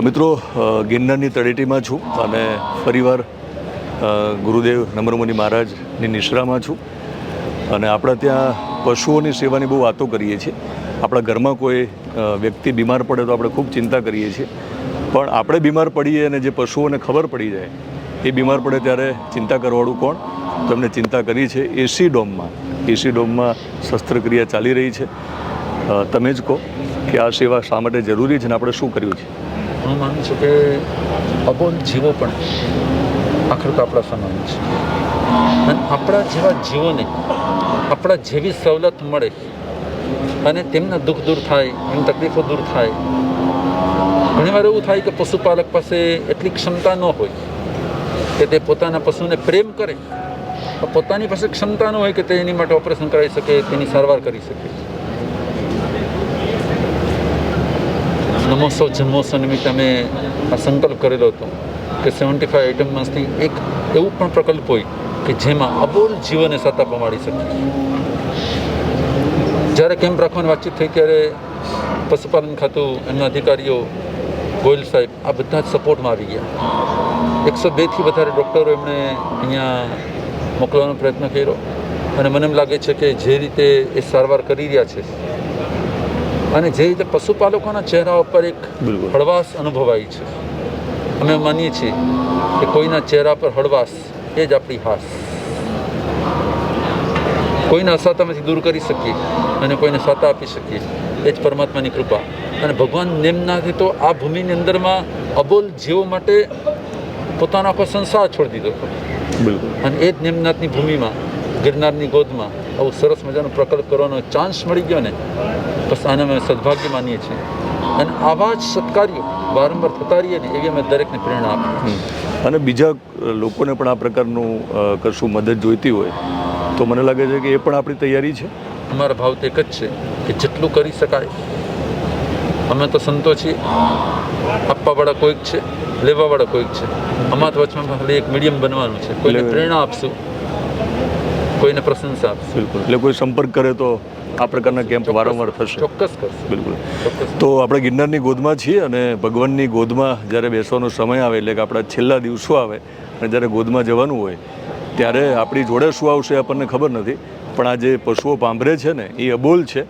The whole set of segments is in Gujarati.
મિત્રો ગિરનારની તળેટીમાં છું અને ફરીવાર ગુરુદેવ નમ્રમુનિ મહારાજની નિશ્રામાં છું. અને આપણે ત્યાં પશુઓની સેવાની બહુ વાતો કરીએ છીએ. આપણા ઘરમાં કોઈ વ્યક્તિ બીમાર પડે તો આપણે ખૂબ ચિંતા કરીએ છીએ. પણ આપણે બીમાર પડીએ અને જે પશુઓને ખબર પડી જાય, એ બીમાર પડે ત્યારે ચિંતા કરવાળું કોણ? તમને ચિંતા કરી છે એસી ડોમમાં. એસી ડોમમાં શસ્ત્રક્રિયા ચાલી રહી છે. તમે જ કહો કે આ સેવા શા માટે જરૂરી છે અને આપણે શું કર્યું છે? હું માનું છું કે અબોલ જીવો પણ આખર તો આપણા સમાન છે. અને આપણા જેવા જીવોને આપણા જેવી સવલત મળે અને તેમના દુઃખ દૂર થાય એમની તકલીફો દૂર થાય. ઘણીવાર એવું થાય કે પશુપાલક પાસે એટલી ક્ષમતા ન હોય કે તે પોતાના પશુને પ્રેમ કરે. પોતાની પાસે ક્ષમતા ન હોય કે તે એની માટે ઓપરેશન કરાવી શકે, તેની સારવાર કરી શકે. નમોત્સવ જન્મોત્સવ નિમિત્તે અમે આ સંકલ્પ કરેલો હતો કે સેવન્ટી ફાઈવ આઇટમમાંથી એક એવું પણ પ્રકલ્પ હોય કે જેમાં અબોલ જીવને સત્તા પમાડી શકે જ્યારે કેમ્પ રાખવાની વાતચીત થઈ ત્યારે પશુપાલન ખાતું એમના અધિકારીઓ ગોયલ સાહેબ આ બધા જ સપોર્ટમાં આવી ગયા એકસો બેથી વધારે ડૉક્ટરો એમણે અહીંયા મોકલવાનો પ્રયત્ન કર્યો અને મને એમ લાગે છે કે જે રીતે એ સારવાર કરી રહ્યા છે અને જે રીતે પશુપાલકોના ચહેરા ઉપર એક. હળવાશ અનુભવાય છે. અમે માનીએ છીએ કે કોઈના ચહેરા પર હળવાશ એ જ આપણી હાસ. કોઈને અસાતામાંથી દૂર કરી શકીએ અને કોઈને સાતા આપી શકીએ એ જ પરમાત્માની કૃપા. અને ભગવાન નેમનાથી તો આ ભૂમિની અંદરમાં અબોલ જીવો માટે પોતાનો આખો સંસાર છોડી દીધો બિલકુલ. અને એ જ નિમનાથની ભૂમિમાં ગિરનારની ગોદમાં આવું સરસ મજાનો પ્રકલ્પ કરવાનો ચાન્સ મળી ગયો ને બસ આને અમે સદભાગ્ય માનીએ છીએ. અને આવા જ સત્કાર્યો વારંવાર થતા રહીએ ને એવી અમે દરેકને પ્રેરણા આપીએ અને બીજા લોકોને પણ આ પ્રકારનું કશું મદદ જોઈતી હોય તો મને લાગે છે કે એ પણ આપણી તૈયારી છે? અમારા ભાવ તો એક જ છે કે જેટલું કરી શકાય અમે તો સંતો છીએ આપવાવાળા કોઈક છે લેવાવાળા કોઈક છે. અમારા વચમાં ખાલી એક મીડિયમ બનવાનું છે. કોઈને પ્રેરણા આપશું. કોઈને પ્રશંસા આપશે. બિલકુલ. એટલે કોઈ સંપર્ક કરે તો આ પ્રકારના કેમ્પ વારંવાર થશે. ચોક્કસ કરશે. બિલકુલ. તો આપણે ગિરનારની ગોદમાં છીએ અને ભગવાનની ગોદમાં જ્યારે બેસવાનો સમય આવે એટલે કે આપણા છેલ્લા દિવસો આવે અને જ્યારે ગોદમાં જવાનું હોય ત્યારે આપણી જોડે શું આવશે આપણને ખબર નથી. પણ આ જે પશુઓ પાંભરે છે ને એ અબોલ છે.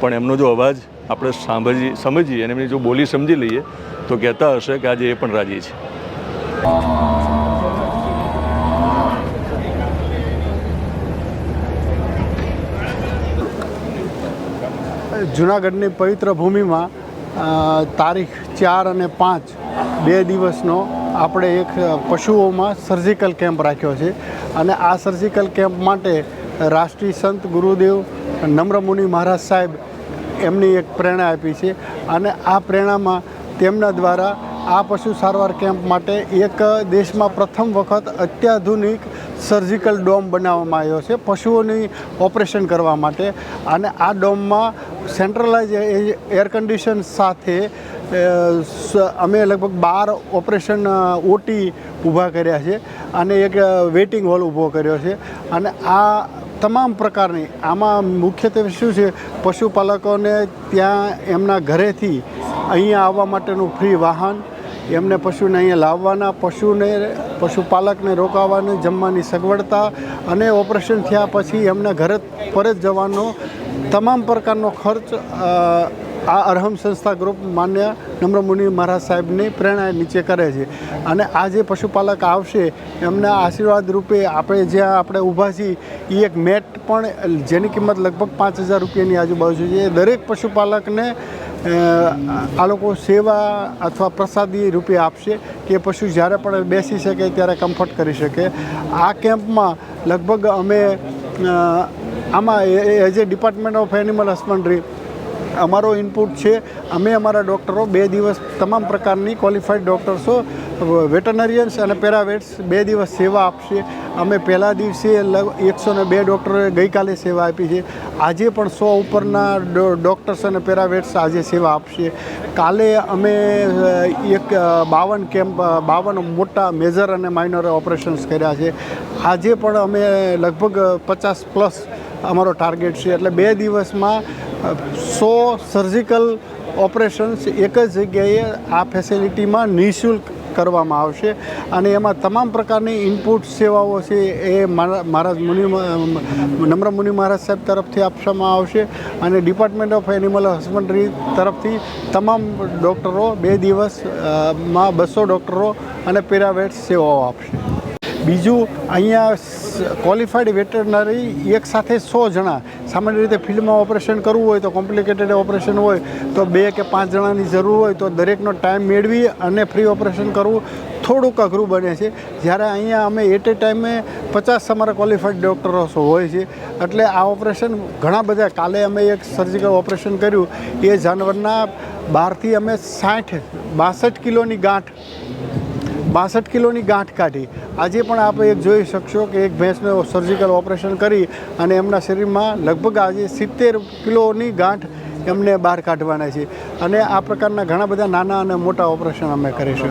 પણ એમનો જો અવાજ આપણે સાંભળી સમજીએ અને એમની જો બોલી સમજી લઈએ તો કહેતા હશે કે આજે એ પણ રાજી છે. જુનાગઢની પવિત્ર ભૂમિમાં તારીખ ચાર અને પાંચ બે દિવસનો આપણે એક પશુઓમાં સર્જિકલ કેમ્પ રાખ્યો છે. અને આ સર્જિકલ કેમ્પ માટે રાષ્ટ્રીય સંત ગુરુદેવ નમ્રમુનિ મહારાજ સાહેબ એમની એક પ્રેરણા આપી છે. અને આ પ્રેરણામાં તેમના દ્વારા આ પશુ સારવાર કેમ્પ માટે એક દેશમાં પ્રથમ વખત અત્યાધુનિક સર્જિકલ ડોમ બનાવવામાં આવ્યો છે પશુઓની ઓપરેશન કરવા માટે. અને આ ડોમમાં સેન્ટ્રલાઇઝ એર કન્ડિશન સાથે અમે લગભગ બાર ઓપરેશન ઓટી ઊભા કર્યા છે અને એક વેઇટિંગ હોલ ઊભો કર્યો છે. અને આ તમામ પ્રકારની, આમાં મુખ્યત્વે શું છે, પશુપાલકોને ત્યાં એમના ઘરેથી અહીંયા આવવા માટેનું ફ્રી વાહન, એમને પશુને અહીંયા લાવવાના, પશુને, પશુપાલકને રોકાવાની, જમવાની સગવડતા અને ઓપરેશન થયા પછી એમને ઘરે પરત જવાનો તમામ પ્રકારનો ખર્ચ આ અરહમ સંસ્થા ગ્રુપ માન્ય નમ્રમુનિ મહારાજ સાહેબની પ્રેરણા નીચે કરે છે. અને આ જે પશુપાલક આવશે, એમના આશીર્વાદ રૂપે આપણે જ્યાં આપણે ઊભા છીએ એ એક મેટ પણ જેની કિંમત લગભગ પાંચ હજાર રૂપિયાની આજુબાજુ છે. એ દરેક પશુપાલકને આ લોકો સેવા અથવા પ્રસાદી રૂપે આપશે કે પશુ જ્યારે પણ બેસી શકે ત્યારે કમ્ફર્ટ કરી શકે. આ કેમ્પમાં લગભગ અમે આમાં as a department of animal husbandry અમારો ઇનપુટ છે. અમે અમારા ડૉક્ટરો બે દિવસ તમામ પ્રકારની ક્વોલિફાઈડ ડૉક્ટર્સો વેટરનરિયન્સ અને પેરાવેટ્સ બે દિવસ સેવા આપશે. અમે પહેલા દિવસે એકસો ને બે ડૉક્ટરોએ ગઈકાલે સેવા આપી છે. આજે પણ સો ઉપરના ડૉક્ટર્સ અને પેરાવેટ્સ આજે સેવા આપશે. કાલે અમે એક બાવન કેમ્પ બાવન મોટા મેજર અને માઇનર ઓપરેશન્સ કર્યા છે. આજે પણ અમે લગભગ પચાસ પ્લસ અમારો ટાર્ગેટ છે. એટલે બે દિવસમાં સો સર્જિકલ ઓપરેશન્સ એક જ જગ્યાએ આ ફેસિલિટીમાં નિઃશુલ્ક કરવામાં આવશે. અને એમાં તમામ પ્રકારની ઇનપુટ સેવાઓ છે એ મહારાજ મુનિ નમ્ર મુનિ મહારાજ સાહેબ તરફથી આપવામાં આવશે. અને ડિપાર્ટમેન્ટ ઓફ એનિમલ હસબન્ડરી તરફથી તમામ ડૉક્ટરો બે દિવસમાં બસો ડૉક્ટરો અને પેરાવેટ સેવાઓ આપશે. બીજું, અહીંયા ક્વોલિફાઈડ વેટરનરી એક સાથે સો જણા. સામાન્ય રીતે ફિલ્ડમાં ઓપરેશન કરવું હોય તો કોમ્પ્લિકેટેડ ઓપરેશન હોય, તો બે કે પાંચ જણાની જરૂર હોય તો દરેકનો ટાઈમ મેળવી અને ફ્રી ઓપરેશન કરવું થોડુંક અઘરું બને છે. જ્યારે અહીંયા અમે એટ એ ટાઈમે પચાસ અમારા ક્વોલિફાઈડ ડૉક્ટરો હોય છે. એટલે આ ઓપરેશન ઘણા બધા, કાલે અમે એક સર્જિકલ ઓપરેશન કર્યું. એ જાનવરના બહારથી અમે સાઠ, બાસઠ કિલોની ગાંઠ બાસઠ કિલોની ગાંઠ કાઢી. આજે પણ આપ એક જોઈ શકશો કે એક ભેંસનું સર્જિકલ ઓપરેશન કરી અને એમના શરીરમાં લગભગ આજે સિત્તેર કિલોની ગાંઠ એમને બહાર કાઢવાના છે. અને આ પ્રકારના ઘણા બધા નાના અને મોટા ઓપરેશન અમે કરીશું.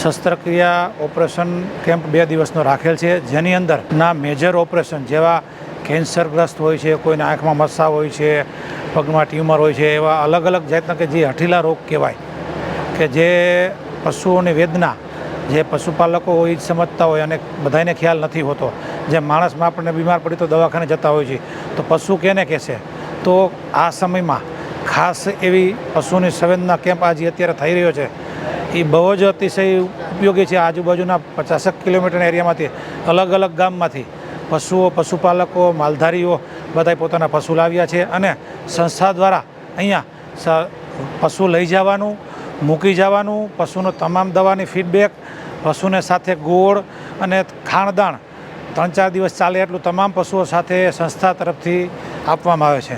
શસ્ત્રક્રિયા ઓપરેશન કેમ્પ બે દિવસનો રાખેલ છે. જેની અંદર ના મેજર ઓપરેશન જેવા કેન્સરગ્રસ્ત હોય છે, કોઈને આંખમાં મસ્સા હોય છે, પગમાં ટ્યુમર હોય છે, એવા અલગ અલગ જાતના કે જે હઠીલા રોગ કહેવાય કે જે પશુઓની વેદના જે પશુપાલકો હોય એ જ સમજતા હોય અને બધાને ખ્યાલ નથી હોતો. જેમ માણસમાં આપણને બીમાર પડી તો દવાખાને જતા હોય છે, તો પશુ કેને કહેશે? તો આ સમયમાં ખાસ એવી પશુની સંવેદના કેમ્પ આજે અત્યારે થઈ રહ્યો છે. એ બહુ જ અતિશય ઉપયોગી છે. આજુબાજુના પચાસક કિલોમીટરના એરિયામાંથી અલગ અલગ ગામમાંથી પશુઓ, પશુપાલકો, માલધારીઓ બધાય પોતાના પશુ લાવ્યા છે અને સંસ્થા દ્વારા અહીંયા પશુ લઈ જવાનું, મૂકી જવાનું, પશુનો તમામ દવાની ફીડબેક પશુને સાથે ગોળ અને ખાણદાણ ત્રણ ચાર દિવસ ચાલે એટલું તમામ પશુઓ સાથે સંસ્થા તરફથી આપવામાં આવે છે.